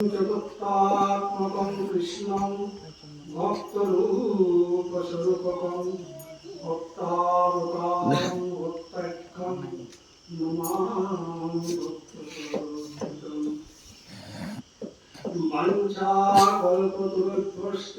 জগত্তাত্মকং কৃষ্ণং ভক্তরূপস্বরূপকং ভক্তাবতারং ভক্তাখ্যং নমামি বাঞ্ছা কল্পতরুভ্যশ্চ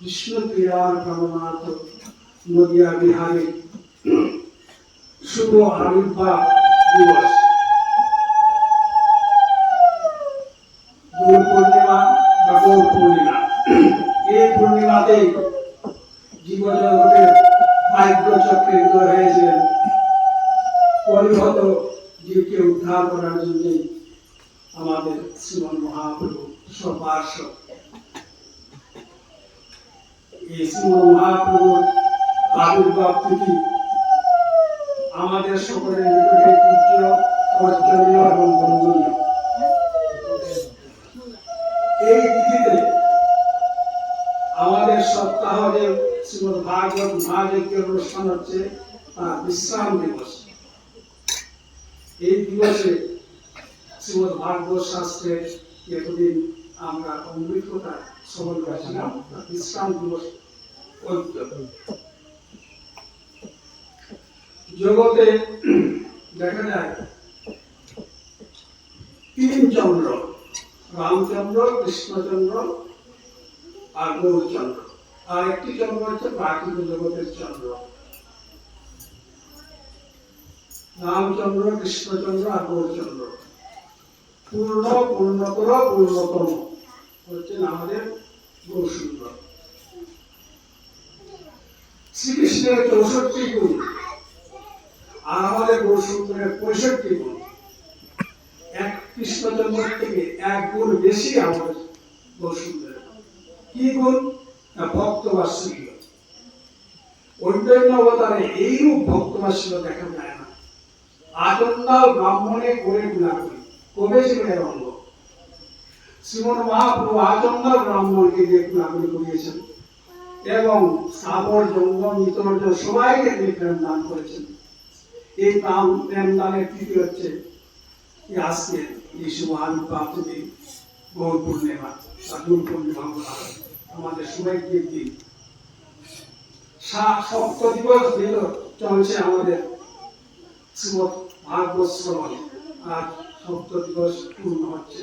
বিষ্ণু ক্রীড়ার কামনাথ নদিয়া বিহারে শুভ আবির্ভাব দিবস। দোল পূর্ণিমা বা গৌর পূর্ণিমা। এই পূর্ণিমাতেই জীবজগতের আমাদের শ্রীমন মহাপ্রভু সপার্শ্ব আমাদের সকলের আমাদের সপ্তাহ যে শ্রীমদ ভাগবত মহাযজ্ঞের অনুষ্ঠান হচ্ছে বিশ্রাম দিবস। এই দিবসে শ্রীমদ ভাগবত শাস্ত্রে এতদিন আমরা অমৃততা শ্রবণ করেছিলাম তার বিশ্রাম দিবস। জগতে দেখা যায় তিন চন্দ্র রামচন্দ্র, কৃষ্ণচন্দ্র আর গৌরচন্দ্র। আর একটি চন্দ্র হচ্ছে প্রাকৃত জগতের চন্দ্র। রামচন্দ্র, কৃষ্ণচন্দ্র আর গৌরচন্দ্র। পূর্ণ, পূর্ণতর, পূর্ণতম। হচ্ছেন আমাদের গৌরসুন্দর শ্রীকৃষ্ণের চৌষট্টি গুণ আর আমাদের গৌরসুন্দরের পঁয়ষট্টি গুণ। এক কৃষ্ণচন্দ্র থেকে এক গুণ বেশি আমাদের গৌরসুন্দরের কি গুণ? না ভক্ত বাৎসল্য অন্যান্য অবতারে এইরূপ ভক্ত বাৎসল্য দেখা যায় না। আচন্দাল ব্রাহ্মণে করে গুণাকরি কবে ছিল অঙ্গ? শ্রীমন মহাপ্রভু আচন্দাল ব্রাহ্মণকে গুণাকরি করিয়েছেন এবং সাবর, জঙ্গম ইতর্য সবাইকে দিয়ে প্রেম দান করেছেন। এই প্রাণ, প্রেম দানের তিথি হচ্ছে আজকে এই আবির্ভাব থেকে গৌর পূর্ণিমা দোল পূর্ণিমা বলা আমাদের সৌভাগ্যের দিন সপ্ত দিবস দিল চলছে আমাদের শ্রীমৎ ভাগবত শ্রবণ। আর সপ্ত দিবস পূর্ণ হচ্ছে।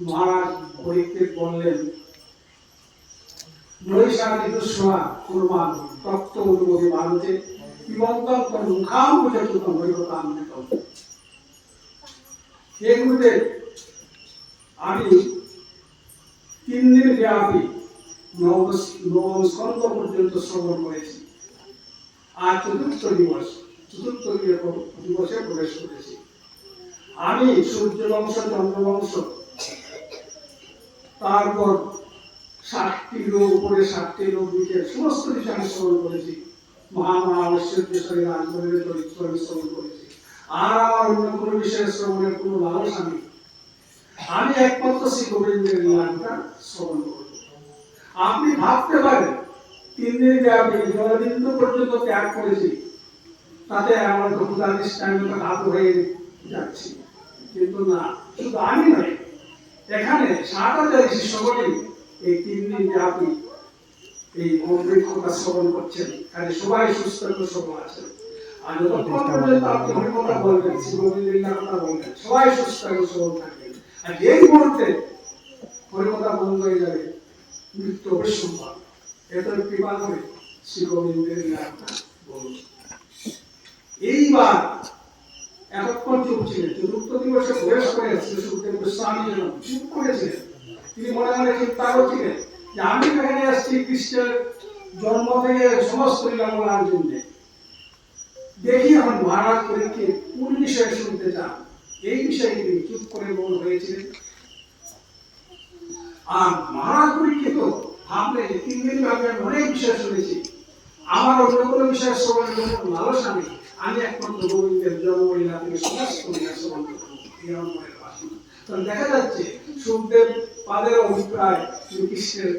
মহারাজ পরীক্ষিত বললেন নৈশা ঋতুস্বা কুর্মান তপ্ত অনুমতি ভারতে পিবন্তম তম মুখাম হৈবতামৃতম এগুলোতে আমি তিন দিন ব্যাপী নবম স্কন্ধ পর্যন্ত শ্রবণ করেছি। আর চতুর্থ দিবস, চতুর্থ দিবসে প্রবেশ করেছি। আমি সূর্য বংশ চন্দ্র বংশ তারপর ষাটটি লোক উপরে ষাটটি লোক দিকে সমস্ত কিছু আমি শ্রবণ করেছি। মহামহা ঐশ্বর্য শরীর আন্দোলনের চরিত্র আমি শ্রবণ করেছি। আর আমার অন্য কোনো বিষয়ে শ্রবণের কোনো লালসা নেই। আমি একমাত্র শ্রী গোবিন্দের লীলাটা শ্রবণ করব আপনি ভাবতে পারেন, তিন দিন ব্যাপী জলবিন্দু পর্যন্ত ত্যাগ করেছি, তাতে আমার ক্ষুদানিষ্ঠ আমি তো ঘাত হয়ে যাচ্ছি। কিন্তু না, শুধু আমি নয় এখানে সাত হাজার শিষ্যগণই এই তিন দিন ব্যাপী এই শ্রবণ করছেন কাজে সবাই সুস্থ সবল আছেন আর যতক্ষণ পর্যন্ত আপনি হরিকথা বলবেন শিবমন্দির কথা বলবেন সবাই সুস্থ সবল থাকবেন। আর এই মুহূর্তে হরিকথা বন্ধ হয়ে যাবে মৃত্যু অবশ্যই পাবে এত কৃপা করে শ্রী গোবিন্দের লীলাটা বলুন। এইবার এতক্ষণ ছিলেন চতুর্থ দিবসে প্রবেশ আমি এখানে আসছি খ্রিস্টের জন্ম থেকে সমস্ত লীলা বলার জন্য দেখি আমার মহারাজ পরীক্ষে কোন বিষয়ে শুনতে চান? এই বিষয়ে তিনি চুপ করে মন হয়েছিলেন। আর মহারাজ পরীক্ষিত ভাবলে যে তিন দিন আগে আমি অনেক বিষয় শুনেছি। আমার অন্য কোনো বিষয় শ্রবণের জন্য লালসা নেই। আমি একমাত্র গোবিন্দের জন্মলীলা থেকে সমস্ত লীলা শ্রবণ করব এই আমার মনের বাসনা তাহলে দেখা যাচ্ছে সুখদেব পাদের অভিপ্রায় তিনি কৃষ্ণের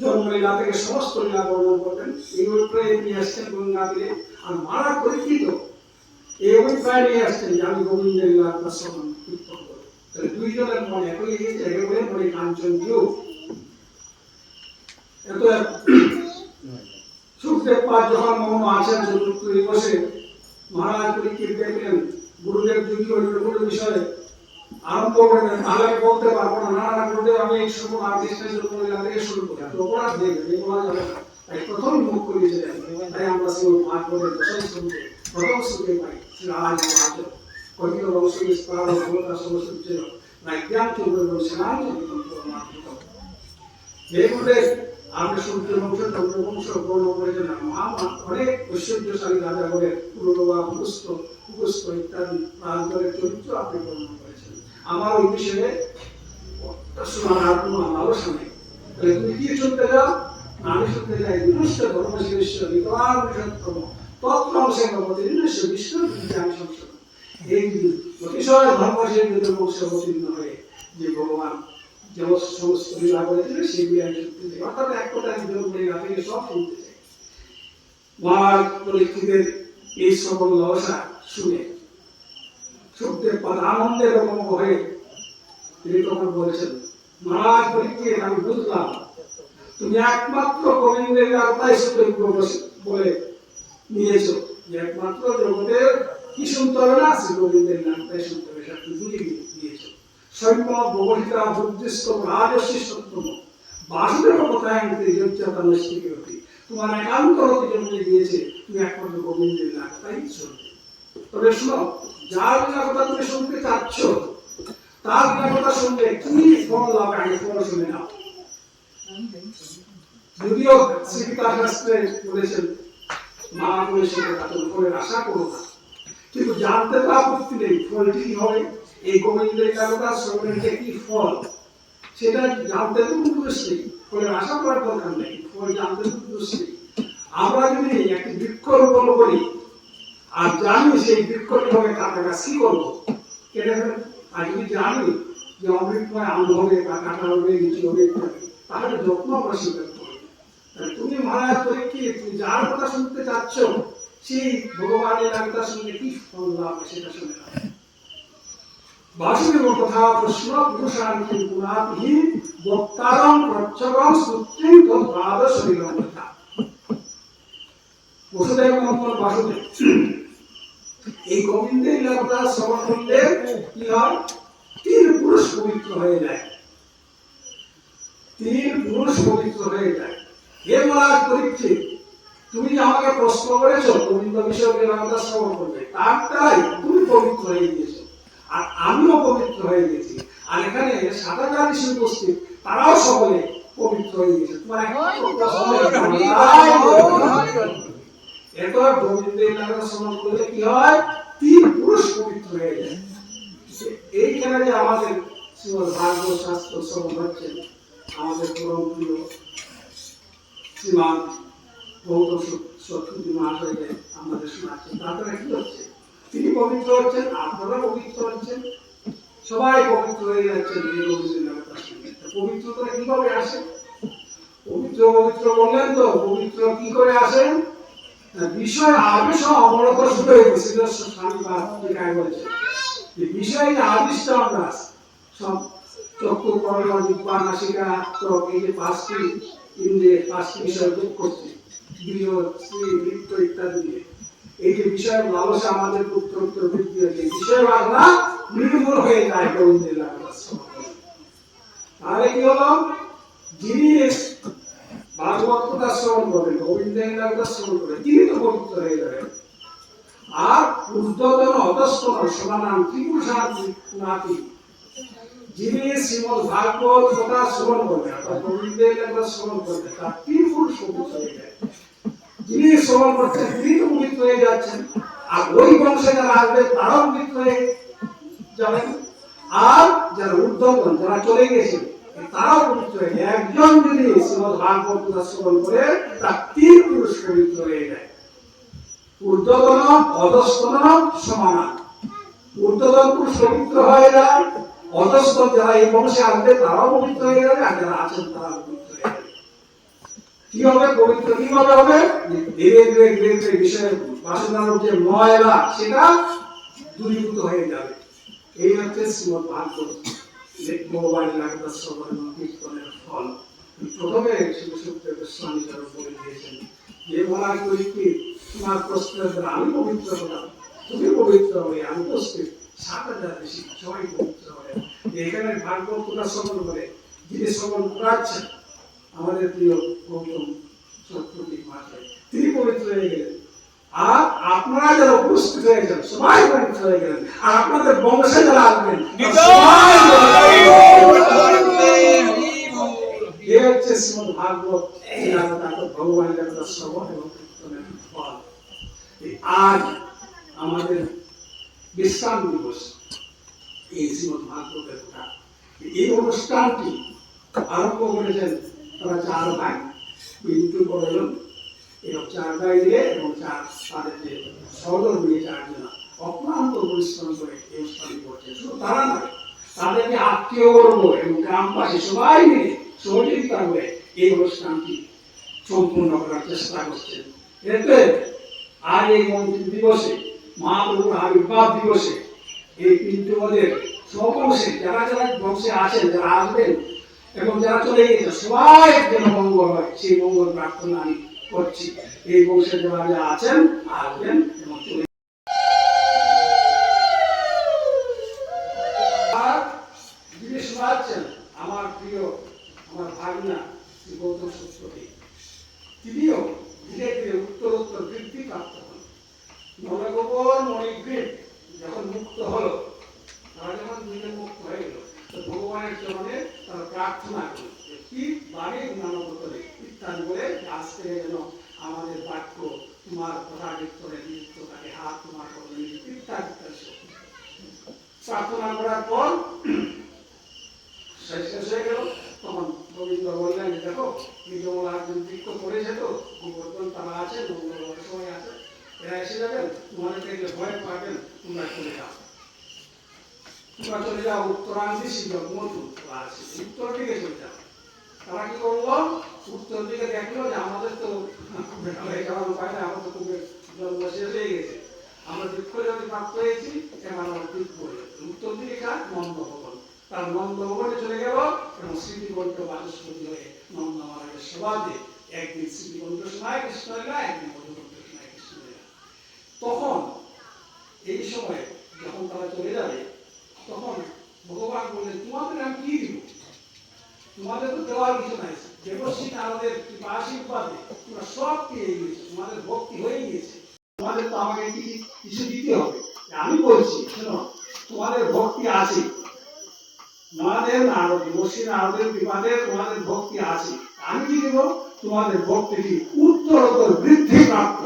জন্মলীলা থেকে সমস্ত লীলা বর্ণন করবেন এই অভিপ্রায় নিয়ে আসছেন গঙ্গা তীরে আর মারা পরীক্ষিত এই অভিপ্রায় নিয়ে আসছেন যে আমি গোবিন্দের লীলা শ্রবণ কীর্তন করব তাহলে দুইজনের মনে একই গেছে, একেবারে মনে কাঞ্চন দিও এত সুখদেব পাদ যখন মৌন আছেন চতুর্থ দিবসে মহারাজ পরীক্ষিত দেখলেন, গুরুদেব কোনো বিষয়ে আরম্ভ করবেন তাহলে আমি বলতে পারব না না না গুরুদেব আমি এই থেকে শুরু করি বলা যাবে তাই প্রথম মুখ তাই আমরা সেই করে শুনতে প্রথম শুনতে পাই মহাজ কঠিন চন্দ্র এগুলো আমরা সূর্য বংশ পরিজন মহামা অনেক ঐশ্বর্যশালী রাজা বলে পুস্ত পুস্ত ইত্যাদি রাজগণের চরিত্র আপনি বর্ণনা আমার ওই বিষয়ে আলোচনা নেই তাহলে তুমি কি শুনতে যাও? আমি শুনতে যাই। বিনষ্ট ধর্মশিষ্য বিকলার বৃহত্তম তত্ত্বাংশে ভবতি বিনষ্ট সংশোধন। এই অতিশয় ধর্মশিষ্য বংশ অবতীর্ণ হয়ে যে ভগবান যে সমস্ত লীলা করেছিল সেগুলি আমি শুনতে চাই অর্থাৎ এক থেকে সব শুনতে চাই মহারাজ এই সকল লসা শুনে পদ আনন্দে রকম হয়ে তিনি তখন বলেছেন, মহারাজ পরীক্ষিত আমি বুঝলাম, তুমি একমাত্র গোবিন্দের বলে নিয়েছো একমাত্র জগতের কি শুনতে হবে না শ্রী গোবিন্দের আত্মায় শুনতে হবে সেটা বুঝে দিয়েছ সৈন্য প্রবহিতা বুদ্ধিস্ত রাজস্বী সত্যম বাসুদেব কথায় আনতে যোজ্যতা নৈষ্ঠিক হতি? তোমার একান্ত হতে জন্য দিয়েছে তুমি একমাত্র গোবিন্দের লাগাতাই শুনবে তবে শোনো যার কথা তুমি শুনতে চাচ্ছ, তার কথা শুনলে কি ফল লাভ আগে ফল শুনে নাও। যদিও শ্রীগীতা শাস্ত্রে বলেছেন, মা বলে সেটা কাতল ফলের আশা করো না। কিন্তু জানতে তো আপত্তি নেই, ফলটি কি হবে? এই গোবিন্দের কারণটা কি ফল, সেটা জানতে কোনো দোষ নেই। ফলের আশা করার দরকার নেই, ফল জানতে কোনো দোষ নেই। আমরা যদি একটি বৃক্ষ রোপণ করি আর জানি সেই বৃক্ষটি হবে কি করব? কেটে আর যদি জানি যে অমৃতময় আম হবে, বা কাটা হবে লিচি হবে তাহলে যত্ন আমরা স্বীকার করব। তুমি মহারাজ কি, তুমি যার কথা শুনতে চাচ্ছ, সেই ভগবানের কথা শুনে কি ফল লাভ সেটা শুনে নাও। বাসুদেব তথা প্রশ্ন পুরুষান্তি গুণাতি বক্তারম প্রচ্ছবম সূত্রিং তদ্বাদশ বিলম্বতা। বসুদেব নন্দন বাসুদেব। এই গোবিন্দের লীলাবতার শ্রবণ করলে কি হয় তিন পুরুষ পবিত্র হয়ে যায় তিন পুরুষ পবিত্র হয়ে যায় হে মহারাজ পরীক্ষিত তুমি যে আমাকে প্রশ্ন করেছ গোবিন্দ বিষয়ে লীলাবতার শ্রবণ করবে তার তাই তুমি পবিত্র হয়ে গিয়েছো আর আমিও পবিত্র হয়ে গেছি আর এখানে সাদাকার ঋষি উপস্থিত তারাও সকলে পবিত্র হয়ে গেছে তোমার এরপর গোবিন্দের নামে করলে কি হয়? তিন পুরুষ পবিত্র হয়ে যায়। এইখানে যে আমাদের শ্রীমদ শাস্ত্র হচ্ছে, আমাদের পরম প্রিয় শ্রীমান তিনি পবিত্র হচ্ছেন পবিত্র হচ্ছেন, সবাই পবিত্র হয়ে আসে? পবিত্র পবিত্র বললেন তো, পবিত্র কি করে আসেন? বিষয় আবেশ অবরত শুরু হয়ে গেছে স্বামী বা বলেছে এই বিষয় যে আমরা সব চক্ষু কর্ণ জিব্বা নাসিকা চোখ এই যে পাঁচটি ইন্দ্রিয়ের পাঁচটি বিষয় যোগ করছে গৃহ স্ত্রী বৃত্ত ইত্যাদি দিয়ে এই যে বিষয় লালসা আমাদের উত্তর বৃদ্ধি হয়েছে বিষয় বাংলা নির্মূল হয়ে যায় গোবিন্দের তাহলে কি হলো যিনি ভাগবত কথা শ্রবণ করবেন গোবিন্দের লাগলা শ্রবণ করবেন তিনি তো পবিত্র হয়ে যাবেন। আর ঊর্ধ্বতন অধস্তন সমানান ত্রিপুষার নাতি, যিনি শ্রীমদ ভাগবত কথা শ্রবণ করবেন অর্থাৎ গোবিন্দের লাগলা শ্রবণ করবেন তার পুরুষ পবিত্র হয়ে যায়। যিনি শ্রবণ করছেন, তিনি তো পবিত্র হয়ে যাচ্ছেন। আর ওই বংশে যারা আসবে, তারাও পবিত্র হয়ে যাবেন। আর যারা ঊর্ধ্বতন যারা চলে গেছে তারাও পবিত্র একজন যদি শ্রীমদ শ্রবণ করে, তার তিন পুরুষ পবিত্র হয়ে যায় ঊর্ধ্বতন অধস্তন সমান ঊর্ধ্বতন পুরুষ পবিত্র হয়ে যায় অধস্তন যারা এই বংশে আসবে, তারাও পবিত্র হয়ে যাবে, আর যারা আছেন তারা পবিত্র হয়ে যাবে। কি হবে? পবিত্র কীভাবে হবে? ধীরে ধীরে ধীরে ধীরে বিষয়ের বাসনার যে ময়লা, সেটা দূরীভূত হয়ে যাবে। এই হচ্ছে শ্রীমদ ভাগবত ভগবান লাগতা শ্রবণ এবং ফল প্রথমে শিব স্বামী যারা বলে দিয়েছেন যে বলা করি তোমার প্রশ্নের আমি পবিত্র হলাম তুমি পবিত্র হবে আমি উপস্থিত সাত হাজার বেশি সবাই পবিত্র হবে এখানে ভাগবত তোরা শ্রবণ করে যিনি শ্রবণ করাচ্ছেন আমাদের প্রিয় গৌতম মাঠে তিনি পবিত্র হয়ে গেলেন আর আপনারা যারা উপস্থিত হয়েছেন সবাই পবিত্র হয়ে গেলেন আর আপনাদের বংশে যারা আসবেন শ্রীমদ ভাগবত এই আলাদা ভগবান দেবতা শ্রবণ এবং কীর্তনের ফল। আজ আমাদের বিশ্রাম দিবস। এই শ্রীমদ ভাগবতের এই অনুষ্ঠানটি আরম্ভ করেছেন তারা চার ভাই। এবং চার ভাই দিয়ে এবং চার তাদের যে সদর নিয়ে অক্লান্ত পরিশ্রম করে এই অনুষ্ঠানটি করছে শুধু তারা নয়, তাদেরকে আত্মীয় এবং গ্রামবাসী সবাই মিলে সহযোগিতা করে এই অনুষ্ঠানটি সম্পূর্ণ করার চেষ্টা করছেন। এতে আর এই মন্ত্রী দিবসে মহাপ্রভুর আবির্ভাব দিবসে এই পিন্টুদের সবংশে যারা যারা বংশে আছেন, যারা আসবেন এবং যারা চলে গেছে সবাই যেন মঙ্গল হয়, সেই মঙ্গল প্রার্থনা আমি করছি। এই বংশে যারা যারা আছেন, আসবেন এবং চলে আর যিনি শোনাচ্ছেন আমার প্রিয় আমার ভাগনা শ্রী গৌতম সত্যি তিনিও ধীরে ধীরে উত্তর উত্তর বৃদ্ধি প্রাপ্ত হন নবগোপর মণিগ্রীব যখন মুক্ত হলো তারা যখন দুইজন মুক্ত হয়ে গেল তো ভগবানের চরণে তারা প্রার্থনা করল যে বাড়ি নানগত ইত্যাদি বলে যে আজকে যেন আমাদের বাক্য তোমার কথা কীর্তনে নিযুক্ত থাকে, হাত তোমার করলে ইত্যাদি ইত্যাদি প্রার্থনা করার পর শেষ হয়ে গেল। তখন গোবিন্দ বললেন, দেখো বিজমলা একজন বৃক্ষ করেছে তো গোবর্ধন তারা আছে মঙ্গলবার সময় আছে এরা এসে যাবেন, তোমাদের দেখলে ভয় পাবেন, তোমরা চলে যাও। তোমরা চলে যাও উত্তরাঞ্চি শিবক মধু উত্তর দিকে চলে যাও। তারা কি করল? উত্তর দিকে দেখল যে আমাদের তো হয়ে উত্তর দিকে নন্দ ভবন তার নন্দ ভবনে চলে গেল এবং স্মৃতিকণ্ঠ বাচস্পতি হয়ে নন্দ মহারাজের স্মৃতিকণ্ঠ শোনায় কৃষ্ণ লীলা একদিন মধুকণ্ঠ কৃষ্ণ লীলা তখন এই সময় যখন তারা চলে যাবে, তখন ভগবান বললেন, তোমাদের আমি কি দিব? তোমাদের তো দেওয়ার কিছু নাই। দেবশ্রী নারদের কৃপা আশীর্বাদে তোমরা সব পেয়ে গিয়েছো। তোমাদের ভক্তি হয়ে গিয়েছে। তোমাদের তো আমাকে কিছু দিতে হবে? আমি বলছি, শোনো, তোমাদের ভক্তি আছে। তোমাদের নারদ দেবশ্রী নারদের কৃপাতে তোমাদের ভক্তি আছে। আমি কি দেব? তোমাদের ভক্তিটি উত্তরোত্তর বৃদ্ধি প্রাপ্ত